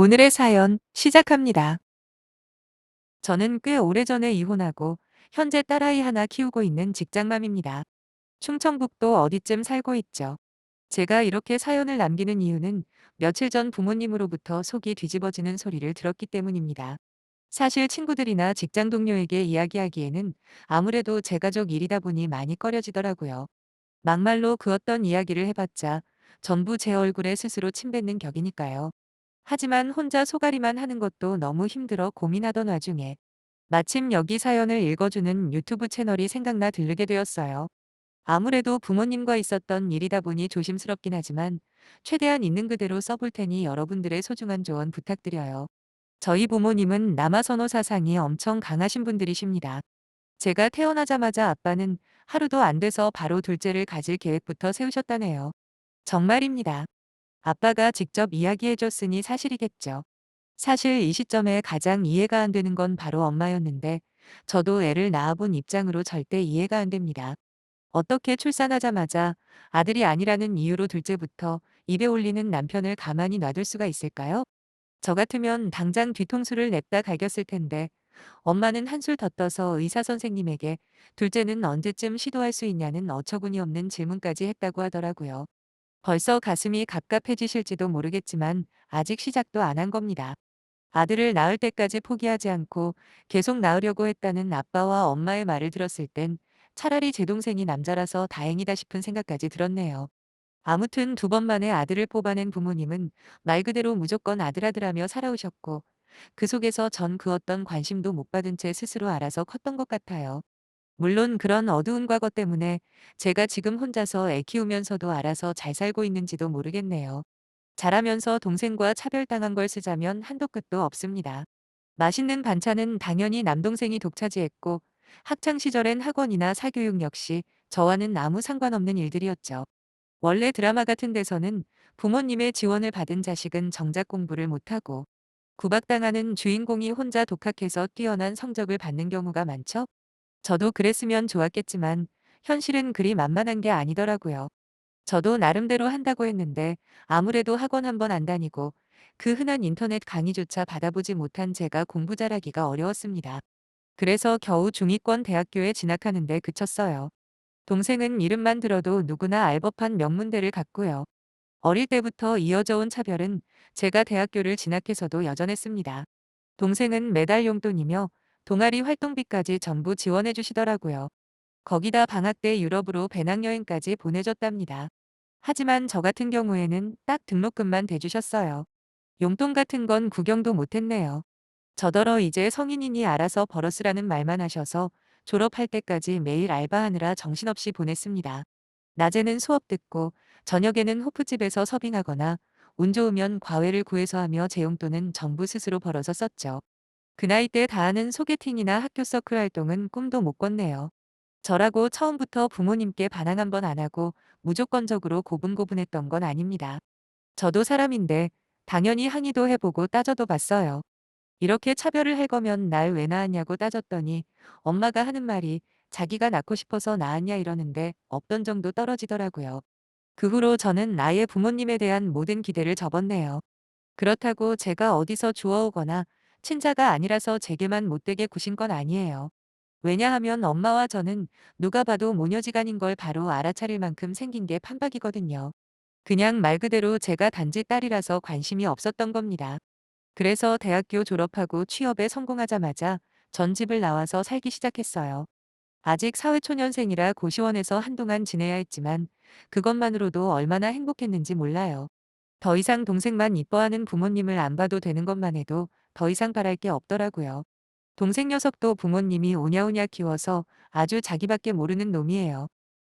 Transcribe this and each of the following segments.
오늘의 사연 시작합니다. 저는 꽤 오래전에 이혼하고 현재 딸아이 하나 키우고 있는 직장맘입니다. 충청북도 어디쯤 살고 있죠. 제가 이렇게 사연을 남기는 이유는 며칠 전 부모님으로부터 속이 뒤집어지는 소리를 들었기 때문입니다. 사실 친구들이나 직장 동료에게 이야기하기에는 아무래도 제 가족 일이다 보니 많이 꺼려지더라고요. 막말로 그 어떤 이야기를 해봤자 전부 제 얼굴에 스스로 침 뱉는 격이니까요. 하지만 혼자 소가리만 하는 것도 너무 힘들어 고민하던 와중에 마침 여기 사연을 읽어주는 유튜브 채널이 생각나 들르게 되었어요. 아무래도 부모님과 있었던 일이다 보니 조심스럽긴 하지만 최대한 있는 그대로 써볼 테니 여러분들의 소중한 조언 부탁드려요. 저희 부모님은 남아선호 사상이 엄청 강하신 분들이십니다. 제가 태어나자마자 아빠는 하루도 안 돼서 바로 둘째를 가질 계획부터 세우셨다네요. 정말입니다. 아빠가 직접 이야기해줬으니 사실이겠죠. 사실 이 시점에 가장 이해가 안 되는 건 바로 엄마였는데 저도 애를 낳아본 입장으로 절대 이해가 안 됩니다. 어떻게 출산하자마자 아들이 아니라는 이유로 둘째부터 입에 올리는 남편을 가만히 놔둘 수가 있을까요? 저 같으면 당장 뒤통수를 냅다 갈겼을 텐데 엄마는 한술 더 떠서 의사 선생님에게 둘째는 언제쯤 시도할 수 있냐는 어처구니 없는 질문까지 했다고 하더라고요. 벌써 가슴이 갑갑해지실지도 모르겠지만 아직 시작도 안 한 겁니다. 아들을 낳을 때까지 포기하지 않고 계속 낳으려고 했다는 아빠와 엄마의 말을 들었을 땐 차라리 제 동생이 남자라서 다행이다 싶은 생각까지 들었네요. 아무튼 두 번 만에 아들을 뽑아낸 부모님은 말 그대로 무조건 아들아들하며 살아오셨고 그 속에서 전 그 어떤 관심도 못 받은 채 스스로 알아서 컸던 것 같아요. 물론 그런 어두운 과거 때문에 제가 지금 혼자서 애 키우면서도 알아서 잘 살고 있는지도 모르겠네요. 자라면서 동생과 차별당한 걸 쓰자면 한도 끝도 없습니다. 맛있는 반찬은 당연히 남동생이 독차지했고 학창 시절엔 학원이나 사교육 역시 저와는 아무 상관없는 일들이었죠. 원래 드라마 같은 데서는 부모님의 지원을 받은 자식은 정작 공부를 못하고 구박당하는 주인공이 혼자 독학해서 뛰어난 성적을 받는 경우가 많죠? 저도 그랬으면 좋았겠지만 현실은 그리 만만한 게 아니더라고요. 저도 나름대로 한다고 했는데 아무래도 학원 한 번 안 다니고 그 흔한 인터넷 강의조차 받아보지 못한 제가 공부 잘하기가 어려웠습니다. 그래서 겨우 중위권 대학교에 진학하는데 그쳤어요. 동생은 이름만 들어도 누구나 알 법한 명문대를 갔고요. 어릴 때부터 이어져 온 차별은 제가 대학교를 진학해서도 여전했습니다. 동생은 매달 용돈이며 동아리 활동비까지 전부 지원해 주시더라고요. 거기다 방학 때 유럽으로 배낭여행까지 보내줬답니다. 하지만 저 같은 경우에는 딱 등록금만 대주셨어요. 용돈 같은 건 구경도 못했네요. 저더러 이제 성인이니 알아서 벌었으라는 말만 하셔서 졸업할 때까지 매일 알바하느라 정신없이 보냈습니다. 낮에는 수업 듣고 저녁에는 호프집에서 서빙하거나 운 좋으면 과외를 구해서 하며 제 용돈은 전부 스스로 벌어서 썼죠. 그 나이 때 다 하는 소개팅이나 학교 서클 활동은 꿈도 못 꿨네요. 저라고 처음부터 부모님께 반항 한번 안 하고 무조건적으로 고분고분했던 건 아닙니다. 저도 사람인데 당연히 항의도 해보고 따져도 봤어요. 이렇게 차별을 할 거면 날 왜 낳았냐고 따졌더니 엄마가 하는 말이 자기가 낳고 싶어서 낳았냐 이러는데 없던 정도 떨어지더라고요. 그 후로 저는 나의 부모님에 대한 모든 기대를 접었네요. 그렇다고 제가 어디서 주워오거나 친자가 아니라서 제게만 못되게 구신 건 아니에요. 왜냐하면 엄마와 저는 누가 봐도 모녀지간인 걸 바로 알아차릴 만큼 생긴 게 판박이거든요. 그냥 말 그대로 제가 단지 딸이라서 관심이 없었던 겁니다. 그래서 대학교 졸업하고 취업에 성공하자마자 전 집을 나와서 살기 시작했어요. 아직 사회초년생이라 고시원에서 한동안 지내야 했지만 그것만으로도 얼마나 행복했는지 몰라요. 더 이상 동생만 이뻐하는 부모님을 안 봐도 되는 것만 해도 더 이상 바랄 게 없더라고요. 동생 녀석도 부모님이 오냐오냐 키워서 아주 자기밖에 모르는 놈이에요.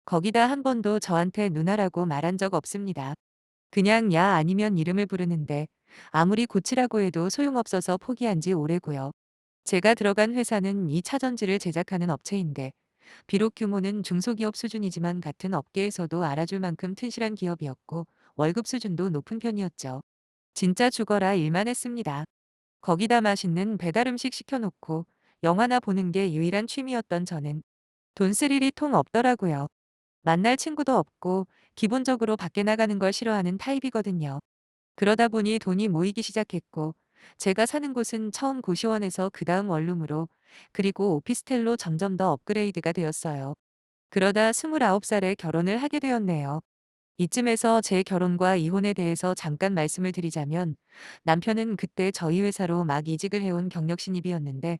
거기다 한 번도 저한테 누나라고 말한 적 없습니다. 그냥 야 아니면 이름을 부르는데 아무리 고치라고 해도 소용없어서 포기한 지 오래고요. 제가 들어간 회사는 2차 전지를 제작하는 업체인데 비록 규모는 중소기업 수준이지만 같은 업계에서도 알아줄 만큼 튼실한 기업이었고 월급 수준도 높은 편이었죠. 진짜 죽어라 일만 했습니다. 거기다 맛있는 배달 음식 시켜놓고 영화나 보는 게 유일한 취미였던 저는 돈 쓸 일이 통 없더라고요. 만날 친구도 없고 기본적으로 밖에 나가는 걸 싫어하는 타입이거든요. 그러다 보니 돈이 모이기 시작했고 제가 사는 곳은 처음 고시원에서 그 다음 원룸으로 그리고 오피스텔로 점점 더 업그레이드가 되었어요. 그러다 29살에 결혼을 하게 되었네요. 이쯤에서 제 결혼과 이혼에 대해서 잠깐 말씀을 드리자면 남편은 그때 저희 회사로 막 이직을 해온 경력 신입이었는데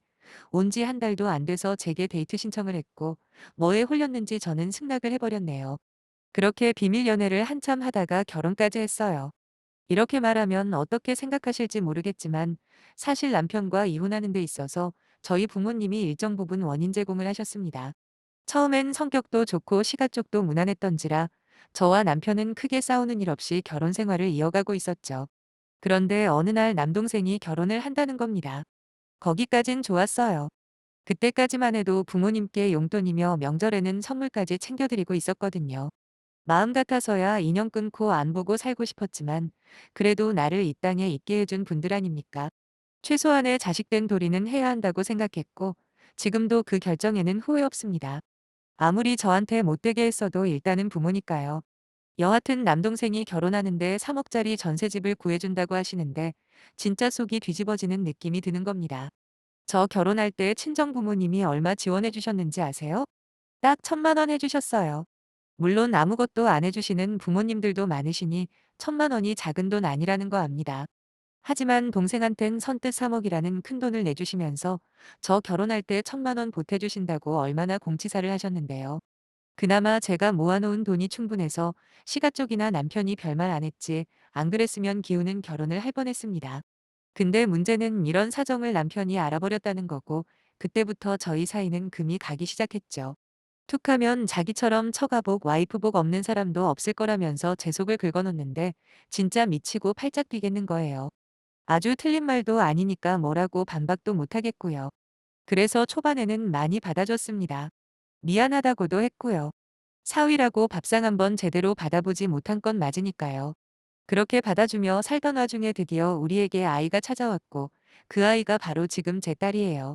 온 지 한 달도 안 돼서 제게 데이트 신청을 했고 뭐에 홀렸는지 저는 승낙을 해버렸네요. 그렇게 비밀 연애를 한참 하다가 결혼까지 했어요. 이렇게 말하면 어떻게 생각하실지 모르겠지만 사실 남편과 이혼하는 데 있어서 저희 부모님이 일정 부분 원인 제공을 하셨습니다. 처음엔 성격도 좋고 시가 쪽도 무난했던지라 저와 남편은 크게 싸우는 일 없이 결혼 생활을 이어가고 있었죠. 그런데 어느 날 남동생이 결혼을 한다는 겁니다. 거기까진 좋았어요. 그때까지만 해도 부모님께 용돈이며 명절에는 선물까지 챙겨드리고 있었거든요. 마음 같아서야 인연 끊고 안 보고 살고 싶었지만 그래도 나를 이 땅에 있게 해준 분들 아닙니까? 최소한의 자식된 도리는 해야 한다고 생각했고 지금도 그 결정에는 후회 없습니다. 아무리 저한테 못되게 했어도 일단은 부모니까요. 여하튼 남동생이 결혼하는데 3억짜리 전세집을 구해준다고 하시는데 진짜 속이 뒤집어지는 느낌이 드는 겁니다. 저 결혼할 때 친정 부모님이 얼마 지원해 주셨는지 아세요? 딱 천만 원 해주셨어요. 물론 아무것도 안 해주시는 부모님들도 많으시니 천만 원이 작은 돈 아니라는 거 압니다. 하지만 동생한텐 선뜻 3억이라는 큰 돈을 내주시면서 저 결혼할 때 천만 원 보태주신다고 얼마나 공치사를 하셨는데요. 그나마 제가 모아놓은 돈이 충분해서 시가 쪽이나 남편이 별말 안 했지 안 그랬으면 기우는 결혼을 할 뻔했습니다. 근데 문제는 이런 사정을 남편이 알아버렸다는 거고 그때부터 저희 사이는 금이 가기 시작했죠. 툭하면 자기처럼 처가복 와이프복 없는 사람도 없을 거라면서 제 속을 긁어놓는데 진짜 미치고 팔짝 뛰겠는 거예요. 아주 틀린 말도 아니니까 뭐라고 반박도 못하겠고요. 그래서 초반에는 많이 받아줬습니다. 미안하다고도 했고요. 사위라고 밥상 한번 제대로 받아보지 못한 건 맞으니까요. 그렇게 받아주며 살던 와중에 드디어 우리에게 아이가 찾아왔고 그 아이가 바로 지금 제 딸이에요.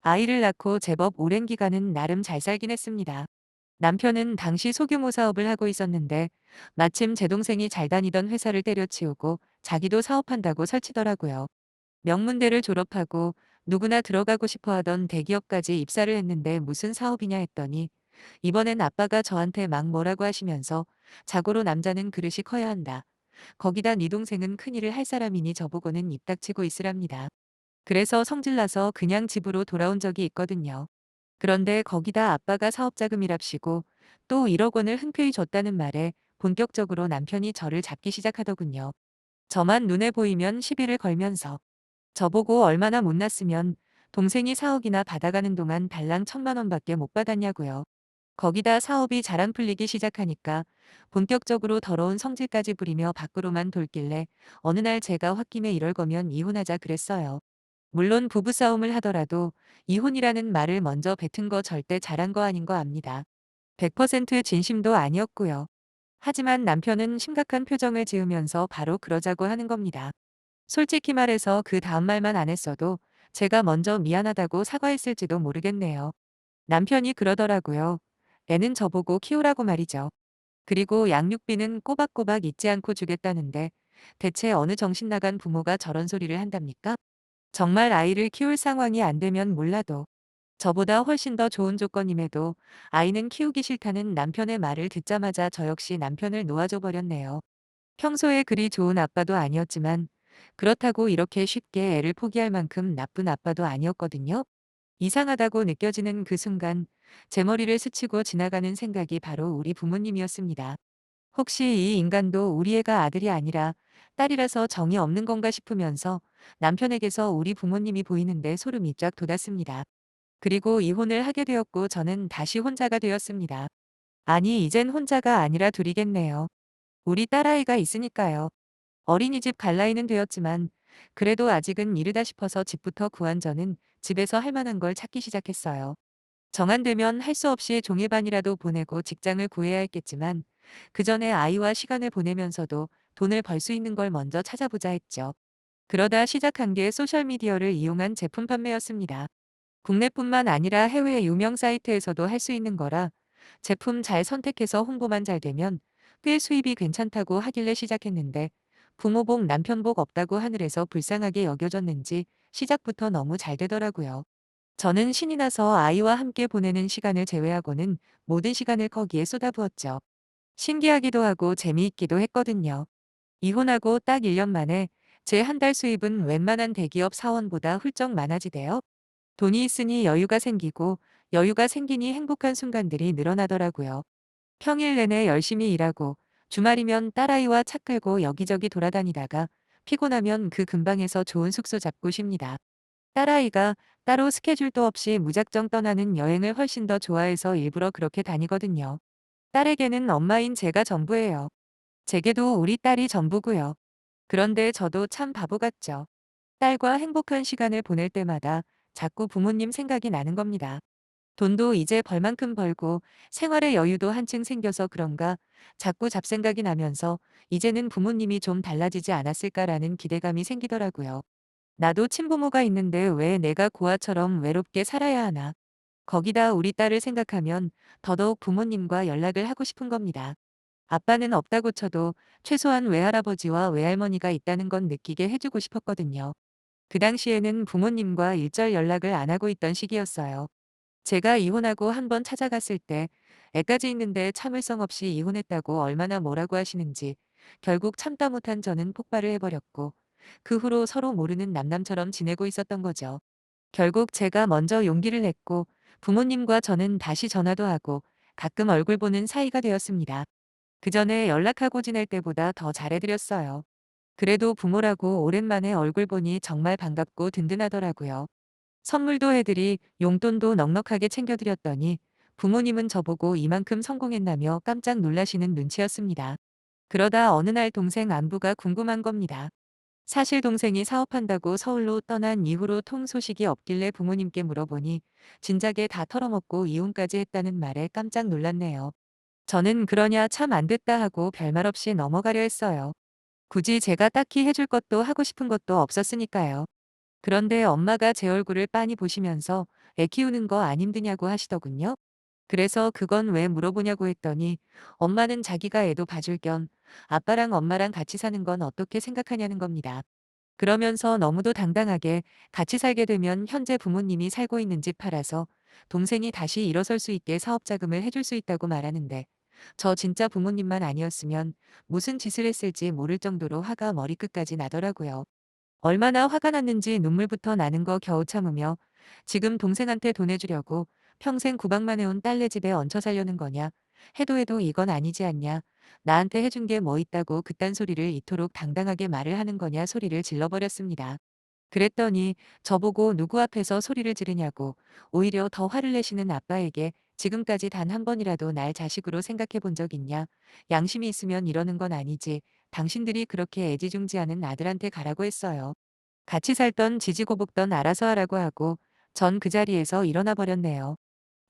아이를 낳고 제법 오랜 기간은 나름 잘 살긴 했습니다. 남편은 당시 소규모 사업을 하고 있었는데 마침 제 동생이 잘 다니던 회사를 때려치우고 자기도 사업한다고 설치더라고요. 명문대를 졸업하고 누구나 들어가고 싶어 하던 대기업까지 입사를 했는데 무슨 사업이냐 했더니 이번엔 아빠가 저한테 막 뭐라고 하시면서 자고로 남자는 그릇이 커야 한다. 거기다 네 동생은 큰일을 할 사람이니 저보고는 입 닥치고 있으랍니다. 그래서 성질나서 그냥 집으로 돌아온 적이 있거든요. 그런데 거기다 아빠가 사업자금이랍시고 또 1억 원을 흔쾌히 줬다는 말에 본격적으로 남편이 저를 잡기 시작하더군요. 저만 눈에 보이면 시비를 걸면서 저보고 얼마나 못났으면 동생이 4억이나 받아가는 동안 달랑 천만 원밖에 못 받았냐고요. 거기다 사업이 잘 안 풀리기 시작하니까 본격적으로 더러운 성질까지 부리며 밖으로만 돌길래 어느 날 제가 홧김에 이럴 거면 이혼하자 그랬어요. 물론 부부싸움을 하더라도 이혼이라는 말을 먼저 뱉은 거 절대 잘한 거 아닌 거 압니다. 100% 진심도 아니었고요. 하지만 남편은 심각한 표정을 지으면서 바로 그러자고 하는 겁니다. 솔직히 말해서 그 다음 말만 안 했어도 제가 먼저 미안하다고 사과했을지도 모르겠네요. 남편이 그러더라고요. 애는 저보고 키우라고 말이죠. 그리고 양육비는 꼬박꼬박 잊지 않고 주겠다는데 대체 어느 정신 나간 부모가 저런 소리를 한답니까? 정말 아이를 키울 상황이 안 되면 몰라도 저보다 훨씬 더 좋은 조건임에도 아이는 키우기 싫다는 남편의 말을 듣자마자 저 역시 남편을 놓아줘 버렸네요. 평소에 그리 좋은 아빠도 아니었지만 그렇다고 이렇게 쉽게 애를 포기할 만큼 나쁜 아빠도 아니었거든요. 이상하다고 느껴지는 그 순간 제 머리를 스치고 지나가는 생각이 바로 우리 부모님이었습니다. 혹시 이 인간도 우리 애가 아들이 아니라 딸이라서 정이 없는 건가 싶으면서 남편에게서 우리 부모님이 보이는데 소름이 쫙 돋았습니다. 그리고 이혼을 하게 되었고 저는 다시 혼자가 되었습니다. 아니 이젠 혼자가 아니라 둘이겠네요. 우리 딸아이가 있으니까요. 어린이집 갈 나이는 되었지만 그래도 아직은 이르다 싶어서 집부터 구한 저는 집에서 할 만한 걸 찾기 시작했어요. 정안되면 할 수 없이 종일반이라도 보내고 직장을 구해야 했겠지만 그 전에 아이와 시간을 보내면서도 돈을 벌 수 있는 걸 먼저 찾아보자 했죠. 그러다 시작한 게 소셜미디어를 이용한 제품 판매였습니다. 국내뿐만 아니라 해외 유명 사이트에서도 할 수 있는 거라 제품 잘 선택해서 홍보만 잘 되면 꽤 수입이 괜찮다고 하길래 시작했는데 부모복 남편복 없다고 하늘에서 불쌍하게 여겨졌는지 시작부터 너무 잘 되더라고요. 저는 신이 나서 아이와 함께 보내는 시간을 제외하고는 모든 시간을 거기에 쏟아부었죠. 신기하기도 하고 재미있기도 했거든요. 이혼하고 딱 1년 만에 제 한 달 수입은 웬만한 대기업 사원보다 훌쩍 많아지대요. 돈이 있으니 여유가 생기고 여유가 생기니 행복한 순간들이 늘어나더라고요. 평일 내내 열심히 일하고 주말이면 딸아이와 차 끌고 여기저기 돌아다니다가 피곤하면 그 근방에서 좋은 숙소 잡고 쉽니다. 딸아이가 따로 스케줄도 없이 무작정 떠나는 여행을 훨씬 더 좋아해서 일부러 그렇게 다니거든요. 딸에게는 엄마인 제가 전부예요. 제게도 우리 딸이 전부고요. 그런데 저도 참 바보 같죠. 딸과 행복한 시간을 보낼 때마다 자꾸 부모님 생각이 나는 겁니다. 돈도 이제 벌만큼 벌고 생활의 여유도 한층 생겨서 그런가 자꾸 잡생각이 나면서 이제는 부모님이 좀 달라지지 않았을까라는 기대감이 생기더라고요. 나도 친부모가 있는데 왜 내가 고아처럼 외롭게 살아야 하나. 거기다 우리 딸을 생각하면 더더욱 부모님과 연락을 하고 싶은 겁니다. 아빠는 없다고 쳐도 최소한 외할아버지와 외할머니가 있다는 건 느끼게 해주고 싶었거든요. 그 당시에는 부모님과 일절 연락을 안 하고 있던 시기였어요. 제가 이혼하고 한 번 찾아갔을 때 애까지 있는데 참을성 없이 이혼했다고 얼마나 뭐라고 하시는지 결국 참다 못한 저는 폭발을 해버렸고 그 후로 서로 모르는 남남처럼 지내고 있었던 거죠. 결국 제가 먼저 용기를 냈고 부모님과 저는 다시 전화도 하고 가끔 얼굴 보는 사이가 되었습니다. 그전에 연락하고 지낼 때보다 더 잘해드렸어요. 그래도 부모라고 오랜만에 얼굴 보니 정말 반갑고 든든하더라고요. 선물도 해드리 용돈도 넉넉하게 챙겨드렸더니 부모님은 저보고 이만큼 성공했나며 깜짝 놀라시는 눈치였습니다. 그러다 어느 날 동생 안부가 궁금한 겁니다. 사실 동생이 사업한다고 서울로 떠난 이후로 통 소식이 없길래 부모님께 물어보니 진작에 다 털어먹고 이혼까지 했다는 말에 깜짝 놀랐네요. 저는 그러냐 참 안 됐다 하고 별말 없이 넘어가려 했어요. 굳이 제가 딱히 해줄 것도 하고 싶은 것도 없었으니까요. 그런데 엄마가 제 얼굴을 빤히 보시면서 애 키우는 거 안 힘드냐고 하시더군요. 그래서 그건 왜 물어보냐고 했더니 엄마는 자기가 애도 봐줄 겸 아빠랑 엄마랑 같이 사는 건 어떻게 생각하냐는 겁니다. 그러면서 너무도 당당하게 같이 살게 되면 현재 부모님이 살고 있는 집 팔아서 동생이 다시 일어설 수 있게 사업 자금을 해줄 수 있다고 말하는데 저 진짜 부모님만 아니었으면 무슨 짓을 했을지 모를 정도로 화가 머리끝까지 나더라고요. 얼마나 화가 났는지 눈물부터 나는 거 겨우 참으며 지금 동생한테 돈 해주려고 평생 구박만 해온 딸네 집에 얹혀 살려는 거냐. 해도 해도 이건 아니지 않냐. 나한테 해준 게 뭐 있다고 그딴 소리를 이토록 당당하게 말을 하는 거냐 소리를 질러버렸습니다. 그랬더니 저보고 누구 앞에서 소리를 지르냐고 오히려 더 화를 내시는 아빠에게 지금까지 단 한 번이라도 날 자식으로 생각해 본 적 있냐? 양심이 있으면 이러는 건 아니지. 당신들이 그렇게 애지중지하는 아들한테 가라고 했어요. 같이 살던 지지고 볶던 알아서 하라고 하고 전 그 자리에서 일어나 버렸네요.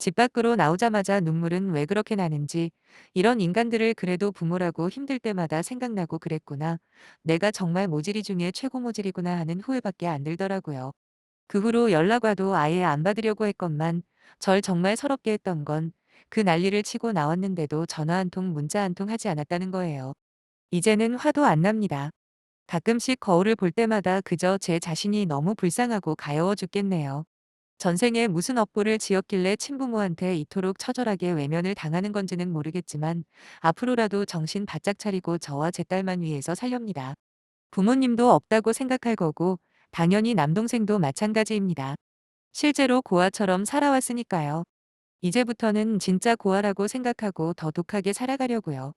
집 밖으로 나오자마자 눈물은 왜 그렇게 나는지 이런 인간들을 그래도 부모라고 힘들 때마다 생각나고 그랬구나. 내가 정말 모질이 중에 최고 모질이구나 하는 후회밖에 안 들더라고요. 그 후로 연락 와도 아예 안 받으려고 했건만 절 정말 서럽게 했던 건 그 난리를 치고 나왔는데도 전화 한 통 문자 한 통 하지 않았다는 거예요. 이제는 화도 안 납니다. 가끔씩 거울을 볼 때마다 그저 제 자신이 너무 불쌍하고 가여워 죽겠네요. 전생에 무슨 업보를 지었길래 친부모한테 이토록 처절하게 외면을 당하는 건지는 모르겠지만 앞으로라도 정신 바짝 차리고 저와 제 딸만 위해서 살렵니다. 부모님도 없다고 생각할 거고 당연히 남동생도 마찬가지입니다. 실제로 고아처럼 살아왔으니까요. 이제부터는 진짜 고아라고 생각하고 더 독하게 살아가려고요.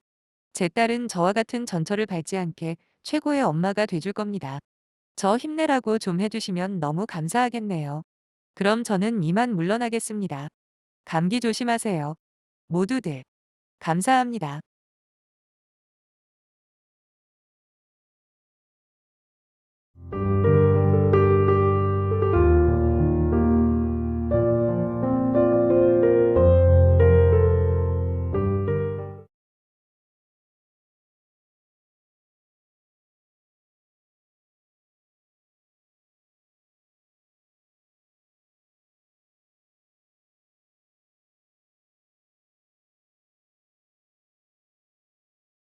제 딸은 저와 같은 전철을 밟지 않게 최고의 엄마가 돼줄 겁니다. 저 힘내라고 좀 해주시면 너무 감사하겠네요. 그럼 저는 이만 물러나겠습니다. 감기 조심하세요. 모두들. 감사합니다.